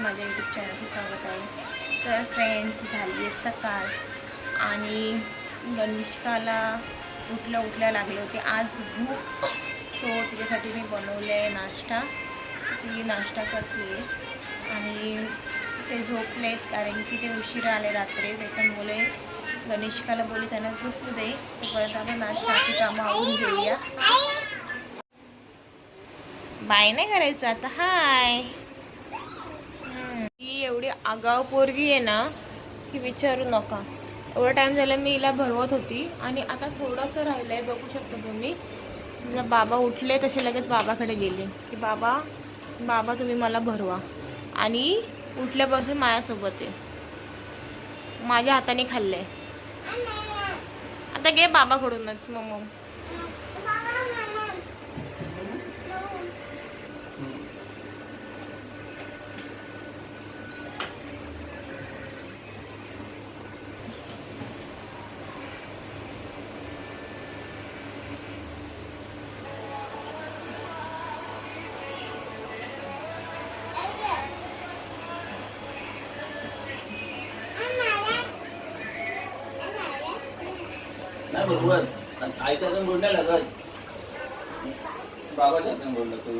तुमचं माझ्या यूट्यूब चॅनलचं स्वागत आहे. तर फ्रेंड झाली आहे सकाळ. आणि गनिष्काला उठल्या उठल्या लागले होते. आज भूक. सो तिच्यासाठी मी बनवले आहे नाश्ता. ती नाश्ता करते. आणि ते झोपलेत कारण की ते उशिरा आले रात्री. त्याच्यामुळे गनिष्काला बोलले त्यांना झोपू दे. परत आपण नाश्ताची कामं आवडून घेऊया. बाय नाही करायचं आता. हाय ही एवढी आगाव पोरगी आहे ना की विचारू नका. एवढा टाइम झाला मी हिला भरवत होती आणि आता थोडंसं राहिलं आहे बघू शकता तुम्ही. बाबा उठले तसे लगेच बाबाकडे गेले की बाबा बाबा तुम्ही मला भरवा. आणि उठल्यापासून माझ्यासोबत आहे. माझ्या हाताने खाल्लं आहे आता घे बाबाकडूनच मग मग नाही बरोबर लागत बोललं तू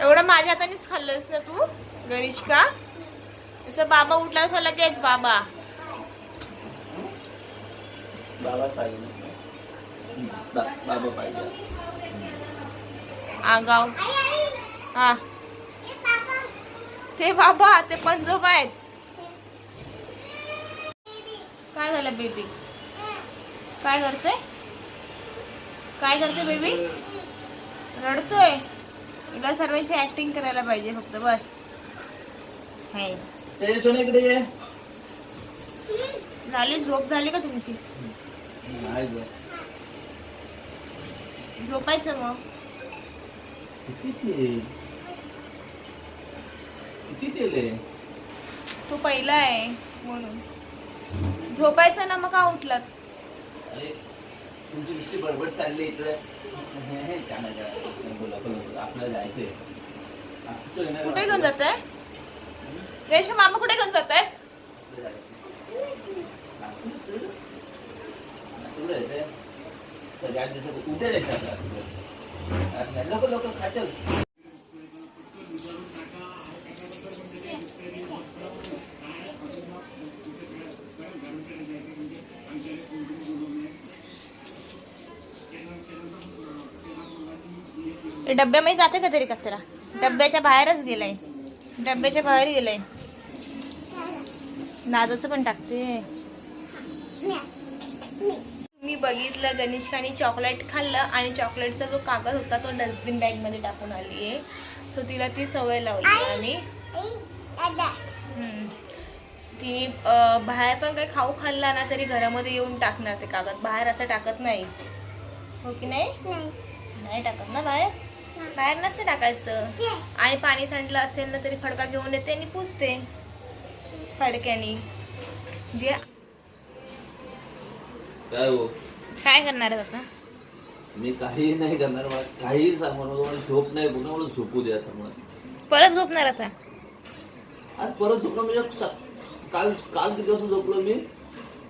एवढं. माझ्या हातानेच खाल्लंस ना तू गणेश का जसं बाबा उठला असं लगेच बाबा. बाबा पाहिजे बा- बाबा पाहिजे. आगाव. हा. ते बाबा ते पंजोबा आहेत. काय झालं बेबी? काय करते काय करते बेबी रडतोय. तुला सर्वांची ऍक्टिंग करायला पाहिजे फक्त बस. इकडे झाली झोप झाली का तुमची. झोपायचं मग. किती तेल तो पहिला आहे म्हणून. झोपायचं ना मग का उठलात? तुमची नुसती बडबड चालली इकडे बोला. आपल्याला जायचंय कुठे घेऊन. जात आहे रेशमा मामा कुठे घेऊन जात आहे आपलं जायचंय. नागपूर? नागपूरला जायचंय? तर गाडी तिथं उद्या जायचं आपल्याला. आज नाही. लवकर लवकर खा चल ते डब्यामध्ये जाते का तरी कचरा? डब्याच्या बाहेरच गेलाय. डब्याच्या बाहेर गेलाय. दादाचं पण टाकते. मी बघितलं गणेशकाने चॉकलेट खाल्लं आणि चॉकलेटचा जो कागद होता तो डस्टबिन बॅगमध्ये टाकून आली आहे. सो तिला ती सवय लावली आणि. ती बाहेर पण काही खाऊ खाल्ला ना तरी घरामध्ये येऊन टाकणार ते कागद. बाहेर असं टाकत नाही. हो की नाही. नाही टाकत ना बाहेर? बाहेर नसते टाकायचं. आणि पाणी सांडलं असेल ना तरी फडका घेऊन येते आणि पुसते. फडक्यानी. जे काय हो? करणार आहेत आता? मी काही नाही करणार काही मला झोप नाही पुन्हा मला झोपू दे आता मला. परत झोपणार आता? आज परत झोपलो म्हणजे काल काल किती वाजता झोपलो मी?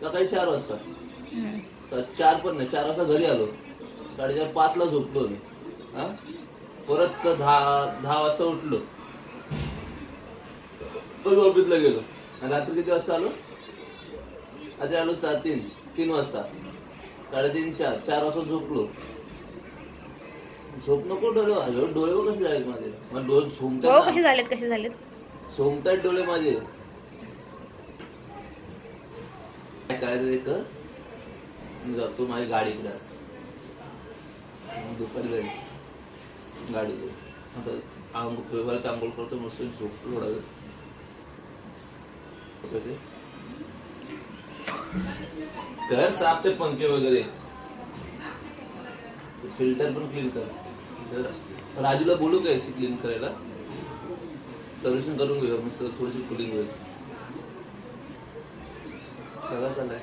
सकाळी चार वाजता. चार पण नाही चार वाजता घरी आलो. साडेचार पाचला झोपलो मी. हा? परत दहा दहा वाजता उठलो. ऑफिसला गेलो. आणि रात्री किती वाजता आलो? रात्री आलो सात तीन तीन वाजता. साडेतीन चार चार वाजता झोपलो. झोप नको डोळे वाजव डोळे कसे झाले माझे. मला डोळे हो झोमतात कसे ना. झालेत कसे झालेत? झोमतात डोळे माझे. काय करायचं ते कर. मी जातो माझी गाडीकडे. मग दुपारी घरी गाडी आता आंघोळ फेब्रुवारीत आंघोळ करतो मस्त झोपतो थोडा वेळ कसे? कर साफ ते पंखे वगैरे. फिल्टर पण क्लीन कर. राजूला बोलू का एसी क्लीन करायला? सर्व्हिसिंग करून घेऊया मस्त थोडीशी कुलिंग होईल. सगळं चालाय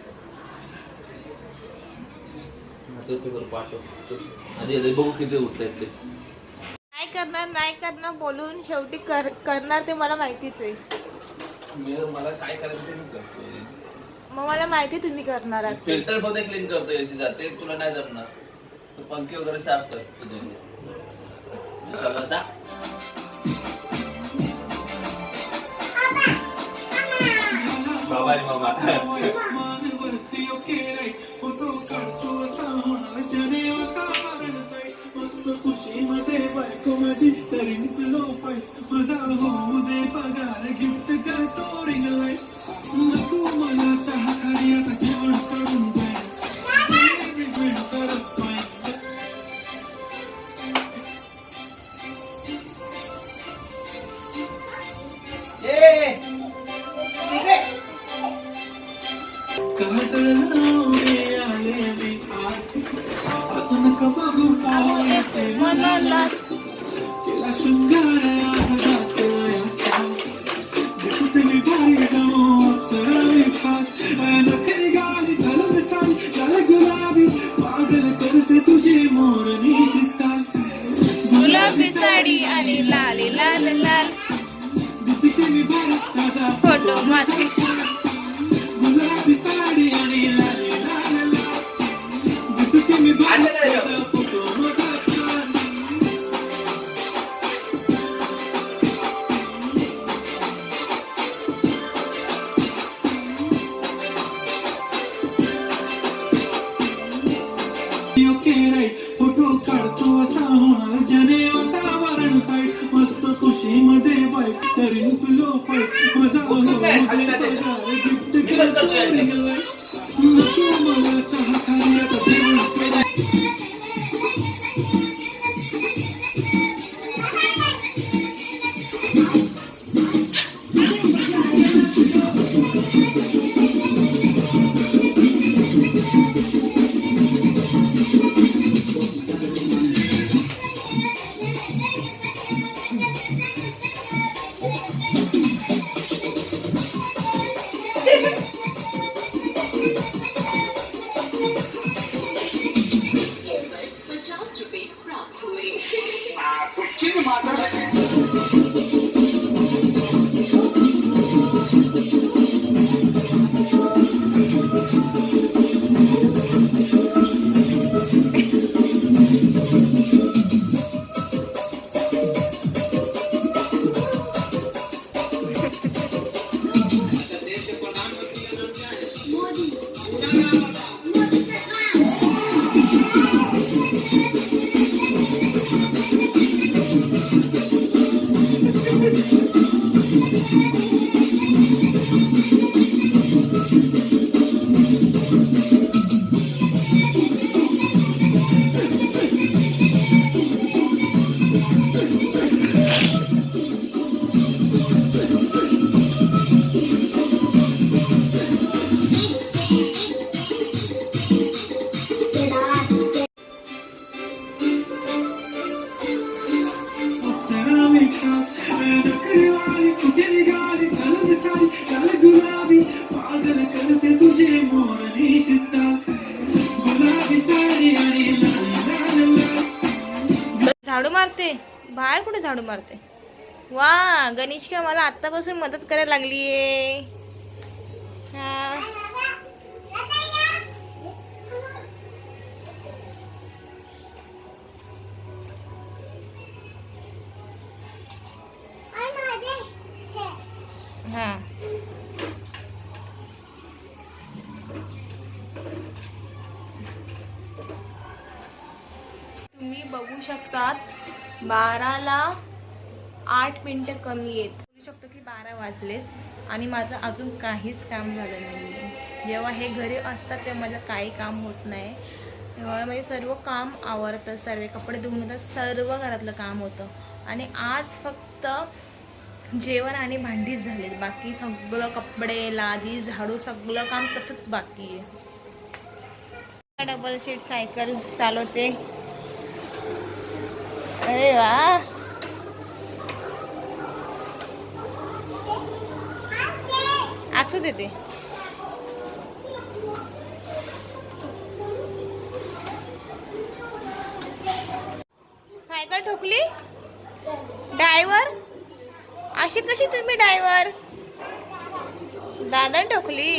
ते बरं पाठव. आधी बघू किती उठतायत ते. करणार नाही करणार बोलून शेवटी कर करणार ते मला माहितीच आहे. मी मला काय करायचं ते मी करतोय. मग मला माहिती आहे तुम्ही करणार आहात. ते. फिल्टर फक्त क्लीन करतोय एसी जाते तुला नाही जमणार. तू पंखे वगैरे साफ कर तुझे. बाबा रे बाबा fai come cittadini te lo fai ma se lo so devi pagare chi te cartori noi ma come la c'è un carunze Kasalaw ni alimi at asan ka bago pa गुलाबी साडी आणि लाल लाल लाल। फोटो माझे photo करीन तुलो पाय कुठे निघाली घालून साडी गुलाबी पागल करते तुझे मोर गुलाबी साडी आणि झाडू मारते. बाहेर कुठे झाडू मारते? वा गणेशका मला आत्तापासून मदत करायला लागलीये. हा. बाराला आठ मिनटं कमी आहेत बोलू शकतो की बारा वाजलेत आणि माझं अजून काहीच काम झालं नाही आहे जेव्हा हे घरी असतात तेव्हा माझं काही काम होत नाही. तेव्हा म्हणजे सर्व काम आवरतं सर्व कपडे धुवून होतात सर्व घरातलं काम होतं. आणि आज फक्त जेवण आणि भांडीच झालेत. बाकी सगळं कपडे लादी झाडू सगळं काम तसंच बाकी आहे. डबल सीट सायकल चालवते. अरे वा. असू देते सायकल ठोकली? डायव्हर अशी कशी तुम्ही डायव्हर दादा ठोकली.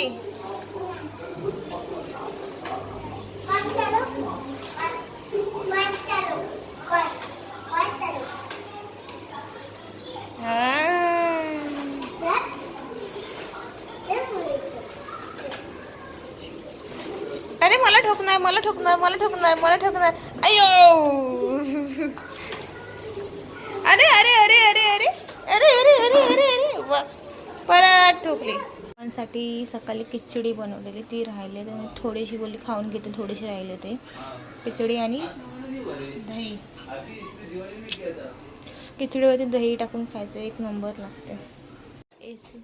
अरे मला ठोकणार मला ठोकणार मला ठोकणार मला ठोकणार. अयो अरे अरे अरे अरे अरे अरे अरे अरे अरे अरे. परत ठोकली. साठी सकाळी खिचडी बनवलेली ती राहिले तर मी थोडीशी बोलली खाऊन घेते थोडीशी राहिले ते खिचडी आणि दही. खिचडीवरती दही टाकून खायचं एक नंबर लागते. एसी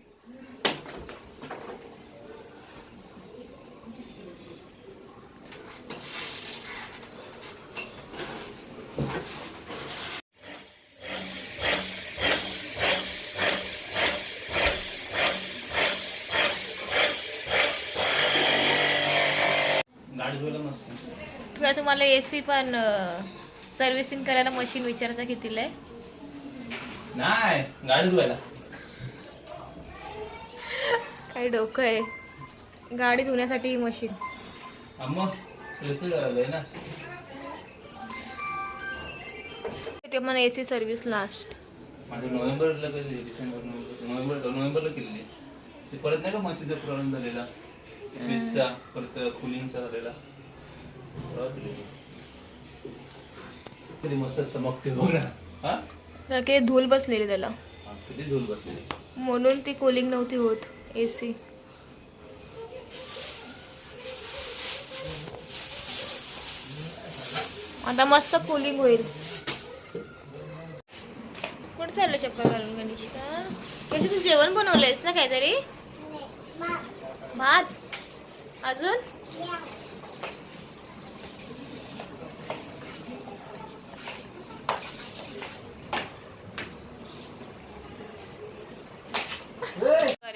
तुला तुम्हाला ए सी पण सर्व्हिसिंग करायला मशीन विचारायचं कितीला आहे? नाही गाडी धुवायला. काही डोकं आहे? गाडी धुण्यासाठी मशीन अम्मा ना. ते पण ए सी सर्व्हिस लास्ट माझं नोव्हेंबरला कधी डिसेंबर नोव्हेंबर नोव्हेंबर नोव्हेंबरला केलेली. ते परत नाही का मशीनचा प्रॉब्लेम झालेला? स्विचचा परत कुलिंगचा झालेला. किती मस्त चमकते हो? हा काही धूल बसलेली त्याला. किती धूल बसलेली? म्हणून ती कूलिंग नव्हती होत ए सी आता मस्त कूलिंग होईल. कुठे चाललं चक्कर घालून गणेश का कशी तू जेवण बनवलंयस ना काहीतरी? भात. अजून?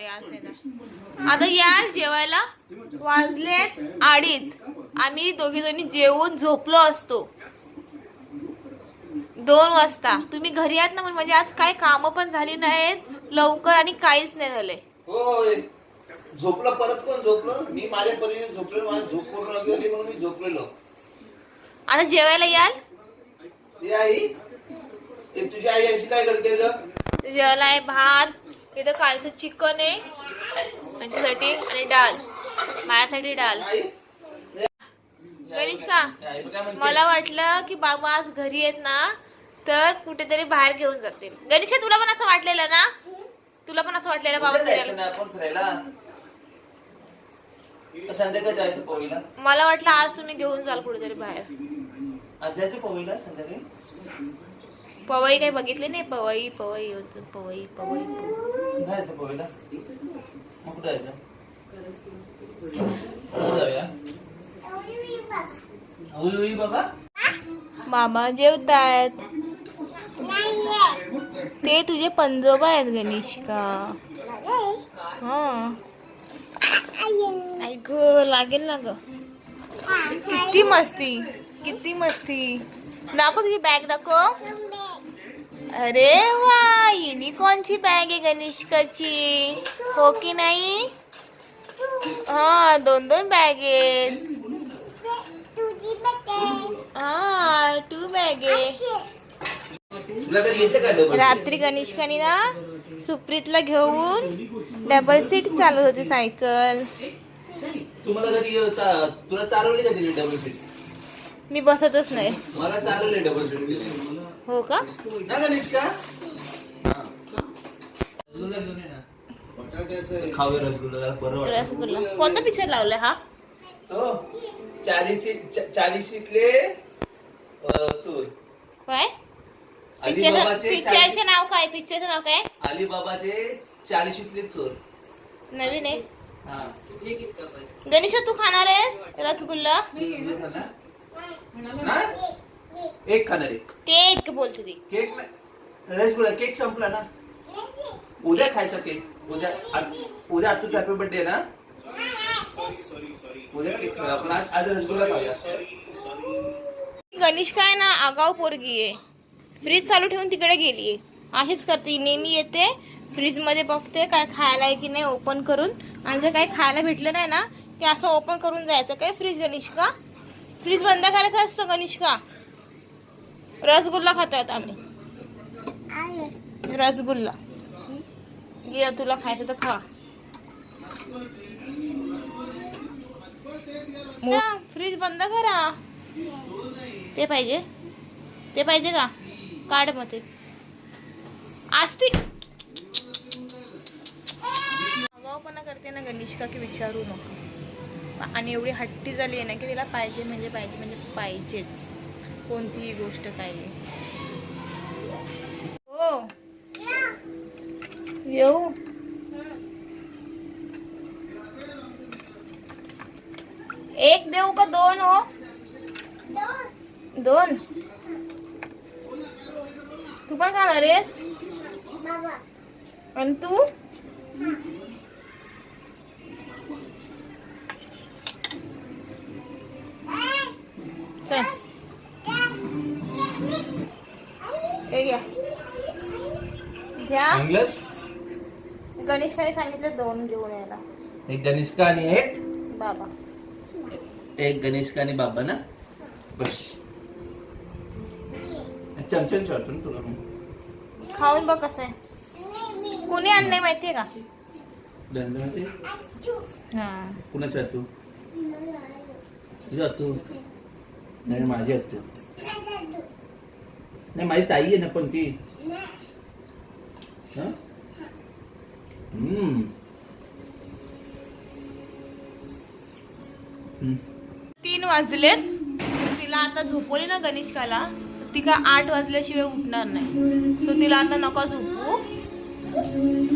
आज नाही ना. आता या जेवायला वाजले अडीच. आम्ही दोघी जणी जेवून झोपलो असतो. दोन वाजता. तुम्ही घरी आहात ना पण म्हणजे आज काय कामं पण झाली नाहीत. लवकर आणि काहीच नाही झालंय होय झोपलं परत कोण झोपलं? मी माझ्या परीने झोपलो माझी झोप पूर्ण गेली म्हणून मी झोपलेलो. आता जेवायला याल? हे आई. ते तुझी आई अशी काय करते ग? जेवायला आहे भात इथं कालचं चिकन आहे. माझ्यासाठी आणि डाळ. माझ्यासाठी आई गणेश का? मला वाटलं की बाबा आज घरी आहेत ना तर कुठेतरी बाहेर घेऊन जातील. गणेश तुला पण असं वाटलेलं ना? तुला पण असं वाटलेलं बाबा मला वाटलं आज तुम्ही घेऊन जाल कुठेतरी बाहेर. आज जायचं संध्याकाळी? पवई काही बघितले नाही? पवई पवई होतं पवई पवई पवई. जायचं पवईला. मग कुठं जायचं? कुठं जाऊया? उई उई बाबा बाबा जेवतायत ते तुझे पंजोबा आहेत गणेश का हा ऐक लागेल ना ग. किती मस्ती किती मस्ती. दाखव तुझी बॅग दाखव. अरे वा युनिकॉर्नची बॅग आहे गणेशकाची. हो की नाही? हा दोन दोन बॅग आहेत. हा टू बॅग आहे. रात्री गणेशकानी ना सुप्रीतला घेऊन डबल सीट चालत होती सायकल. तुम्हाला कधी तुला चालवली का तिने डबल सीट मी बसतच नाही. मला चालवली डबल सीट हो का? रसगुल्ला कोणता पिक्चर लावलाय हा? चाळीशीतले चोर काय? पिक्चरचे नाव काय? पिक्चरचे नाव काय? अलिबाबाचे चाळीशीतले चोर नवीन आहे. गणेश तू खाणार आहेस रसगुल्ला? एक खाणार आहे केक बोलते ती. केक नाही. रसगुल्ला केक संपला ना? उद्या खायचा केक. उद्या आ- उद्या तुझा हॅपी बर्थडे ना? उद्या केक खाऊया. आपण आज आज रसगुल्ला खाऊया. गणेश काय ना आगाव पोरगी आहे. फ्रीज चालू ठेवून तिकडे गेली अशीच करते. ही नेहमी येते. फ्रीजमध्ये बघते काय खायला आहे की नाही ओपन करून. आणि जर काही खायला भेटलं नाही ना की असं ओपन करून जायचं. काय फ्रीज गणिष्का फ्रीज बंद करायचा असतो गणिष्का रसगुल्ला खातोय आम्ही. रसगुल्ला. ये तुला खायचं तर खा. फ्रीज बंद करा. ते पाहिजे. ते पाहिजे का? काढ मग ते. आज ती आगाऊपणा करते ना गणिष्का की विचारू नको. आणि एवढी हट्टी झाली आहे ना की तिला पाहिजे म्हणजे पाहिजे म्हणजे पाहिजेच. कोणतीही गोष्ट काही हो. येऊ. एक देऊ का दोन हो? दोन. तू पण खाणार आहेस? आणि तू? चल. हे घ्या घ्या आणलंस गणेशकडे सांगितलं दोन घेऊन यायला. एक गणेशका आणि एक? बाबा. एक गणेशका आणि बाबा ना? बस. चमचन ना तुला. खाऊन बघ कसं आहे. कोणी आणलंय माहितीये का? दंडवते हा. कुणाच्या तू तुझ्या तू नाही माझी तू नाही माझी ताई आहे ना पण ती हं? हम्म. हम्म. तीन वाजलेत तिला आता झोपवली ना गणेशकाला ती का आठ वाजल्याशिवाय उठणार नाही सो तिला आता नका झोपू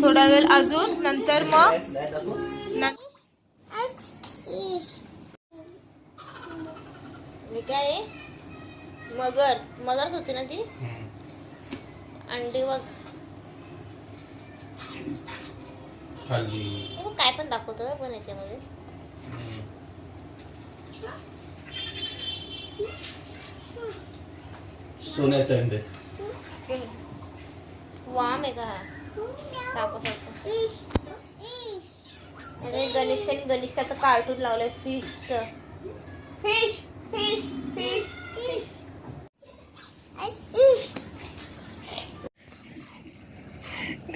थोडा वेळ अजून नंतर मग. न- हे काय आहे? मगर मगरच होती ना ती. अंडी वग खाली. काय पण दाखवतं पण याच्यामध्ये. सोन्याचं अंडे. वाम आहे का हा? सापासारखं अरे गणेशकाने गणेशकाचं कार्टून लावलंय फिशचं फिश फिश फिश फिश.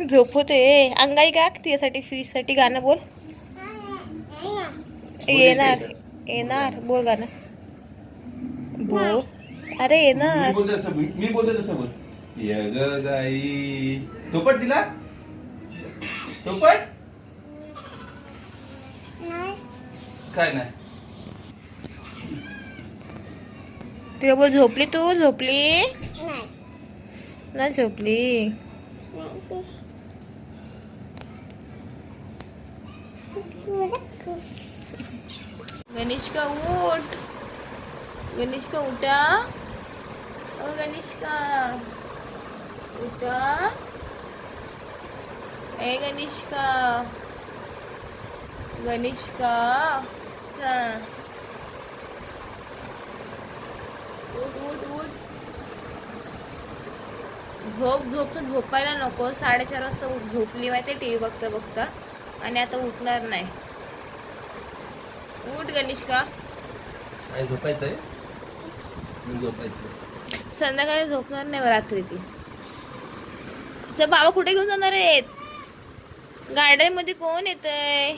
झोपवते अंगाई का तिच्यासाठी फिशसाठी गाणं बोल. येणार येणार बोल गाणं. बोल. अरे मी येणार बोलते तसं मी बोलते तसं बोल. य ग गाई तोपट दिला तोपट काय नाही. तुला बोल झोपली तू? झोपली? नाही. झोपली. गणेशका उठ. गणेशका उठा. ओ गणेशका. उठा. ए गणेशका. गणेशका. का उठ उठ उठ. झोप झोप तर झोपायला नको. साडेचार वाजता झोपली माहिती टी व्ही बघता बघता. आणि आता उठणार नाही. उठ गणेशका. काय झोपायचंय? संध्याकाळी झोपणार नाही रात्री ती बाबा कुठे घेऊन जाणार आहेत गार्डनमध्ये कोण येतंय?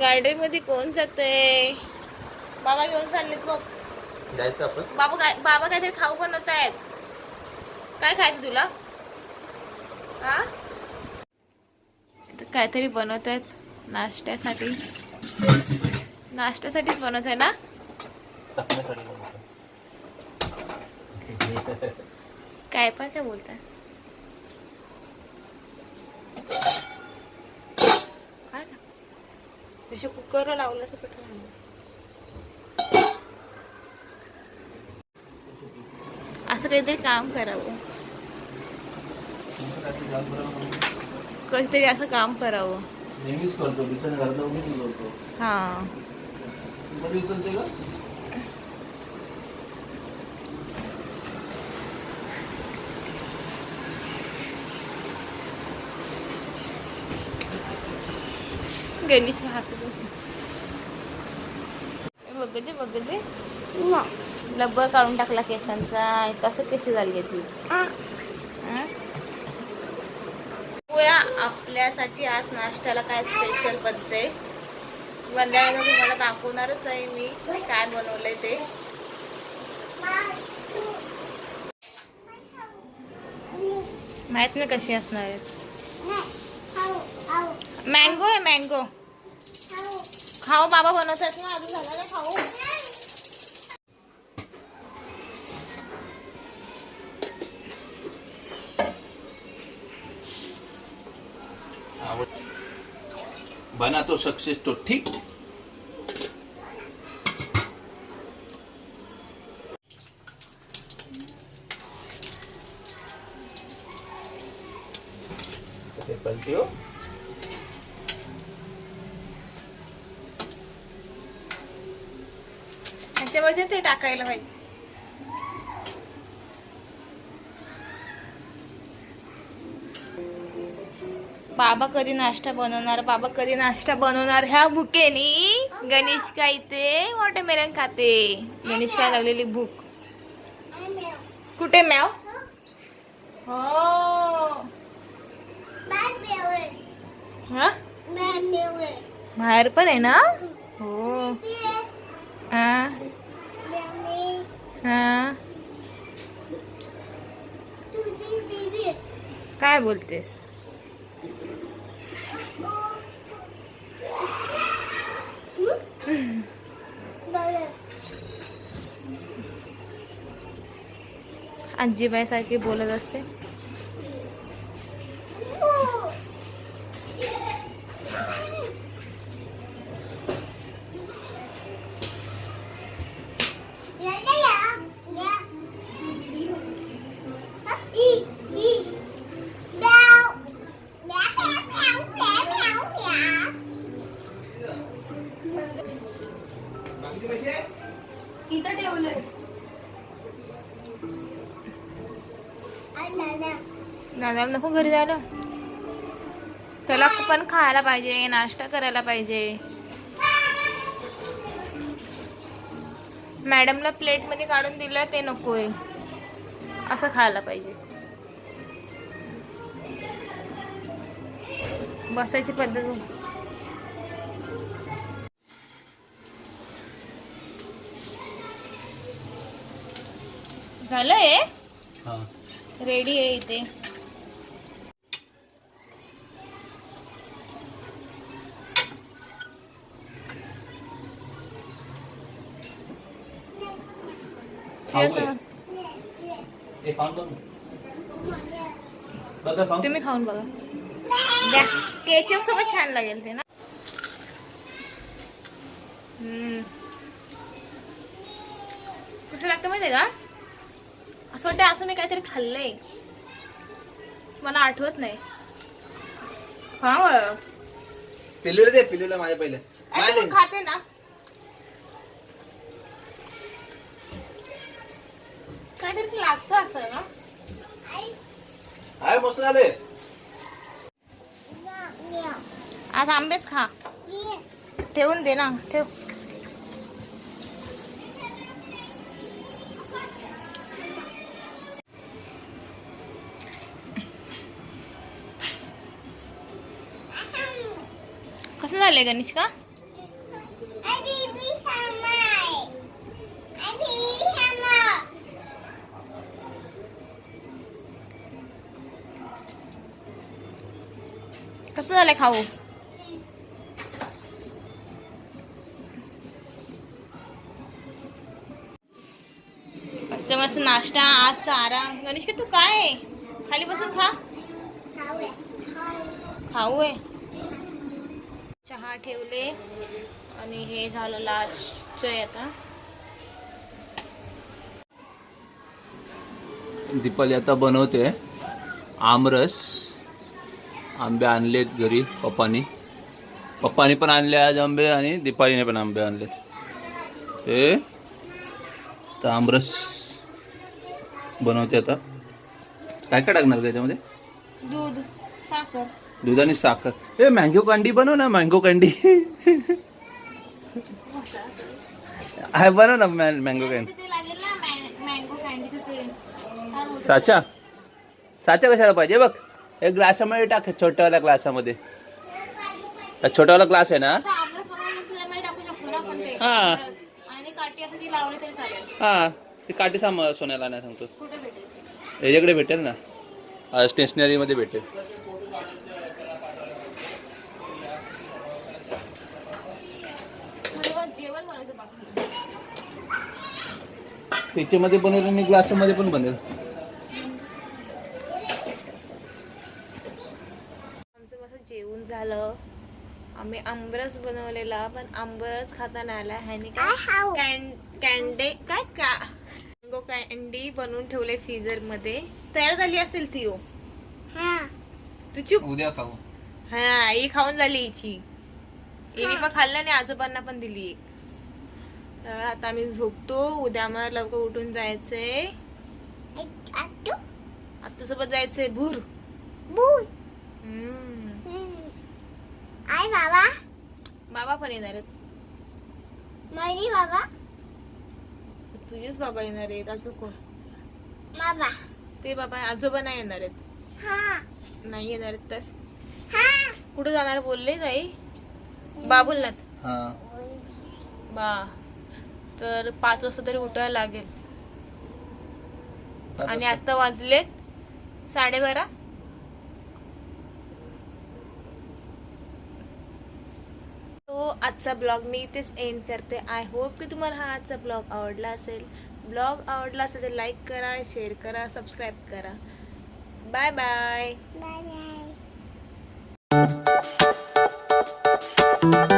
गार्डनमध्ये कोण जातंय? बाबा घेऊन चाललेत बघ. जायचं आपण? बाबा काय बाबा काहीतरी खाऊ बनवत आहेत काय खायचं तुला? हा? तर काहीतरी बनवत आहेत नाश्त्यासाठी. नाश्त्यासाठीच बनवत आहे ना. काय पण काय जसे कुकरला लावलं असं पटकन. असं काहीतरी काम करावं. कधीतरी असं काम करावं. नेहमीच करतो हा. कधी उचलते का? गणेश बघते लब्बर काढून टाकला केसांचा. कसं केस झाली ती? आपल्यासाठी आज नाश्त्याला काय स्पेशल बनते बनल्यानंतर तुम्हाला दाखवणारच आहे मी काय बनवलंय ते. माहीत नाही कशी असणार आहेत मँगो आहे मँगो. खाऊ बाबा बनवतात ना अजून झाला ना खाऊ? बना तो सक्सेस तो ठीक. ते पलटी हो. ते टाकायला पाहिजे. बाबा कधी नाश्ता बनवणार बाबा कधी नाश्ता बनवणार? ह्या भुकेनी गणेश काय इथे वॉटरमेलन खाते. गणेश काय लागलेली भूक. कुठे मॅव हो. हा? बाहेर पण आहे ना? हो. हा. हा. काय बोलतेस? आजीबाई सारखी बोलत असते. दादाला नको घरी जायला. त्याला पण खायला पाहिजे नाश्ता करायला पाहिजे. मॅडमला प्लेटमध्ये काढून दिलं ते नकोय. असं खायला पाहिजे. बसायची पद्धत बघ. झालंय? हा. रेडी आहे इथे. तुम्ही खाऊन बघा केचप सोबत छान लागेल ते ना। हम्म. कसं लागतं माहितीये का असं वाटतं असं मी काहीतरी खाल्लंय मला आठवत नाही। हा बरं. दे माझ्या पहिले। खाते ना। काय मस्त आज आंबेच खा. ठेवून दे ना ठेव. कसं झालंय गणेश का? कसं खाऊ मस्त मस्त नाश्ता आज तर आराम. गणेश तू काय? आहे? खाली बसून खा. खाऊ आहे चहा ठेवले आणि हे झालं लास्ट आहे आता. दीपाली आता बनवते आमरस. आंबे आणलेत घरी पप्पानी. पप्पानी पण आणले आज आंबे आणि दीपालीने पण आंबे आणले ते तर आमरस बनवते आता. काय काय टाकणार त्याच्यामध्ये दूध साखर. दूध आणि साखर. ए मँगो कांडी बनव ना मँगो कांडी. आहे बनव ना मँगो कँडी? साचा. साचा कशाला पाहिजे बघ. एक ग्लासामध्ये टाक छोट्यावाल्या ग्लासामध्ये. छोटावाला ग्लास आहे ना? हा. हा. ती काठी थांब सोन्याला नाही सांगतो. याच्याकडे भेटेल ना? स्टेशनरीमध्ये भेटेल. त्याच्यामध्ये बनवेल आणि ग्लासामध्ये पण बनेल आमचं कसं जेवण झालं आंबरस बनवलेला पण आंबरस खाता नाही आला ह्यानी काय कॅन- कॅन्डे काय का? मँगो कॅन्डी बनवून ठेवले फ्रीजरमध्ये तयार झाली असेल ती हो. तू चुप. उद्या खाऊ. हा ही खाऊन झाली हिची. हिने पण खाल्लं आणि आजोबांना पण दिली एक. तर आता आम्ही झोपतो. उद्या मला लवकर उठून जायचंय. आता सोबत जायचंय भूर. हम्म. आय बाबा. बाबा पण येणार आहेत. मनी बाबा? तुझेच बाबा येणार आहेत असं कोण? बाबा. ते बाबा आजोबा नाही येणार आहेत. हा. नाही येणार आहेत तर? हा. कुठे जाणार बोलले जाई बाबुलनाथ. हा. बा. तर पाच वाजता तरी उठायला लागेल. आणि आता वाजलेत साडेबारा. सो आजचा ब्लॉग मी इथेच एंड करते. आय होप की तुम्हाला हा आजचा ब्लॉग आवडला असेल. ब्लॉग आवडला असेल तर लाईक करा शेअर करा सबस्क्राईब करा. Bye bye bye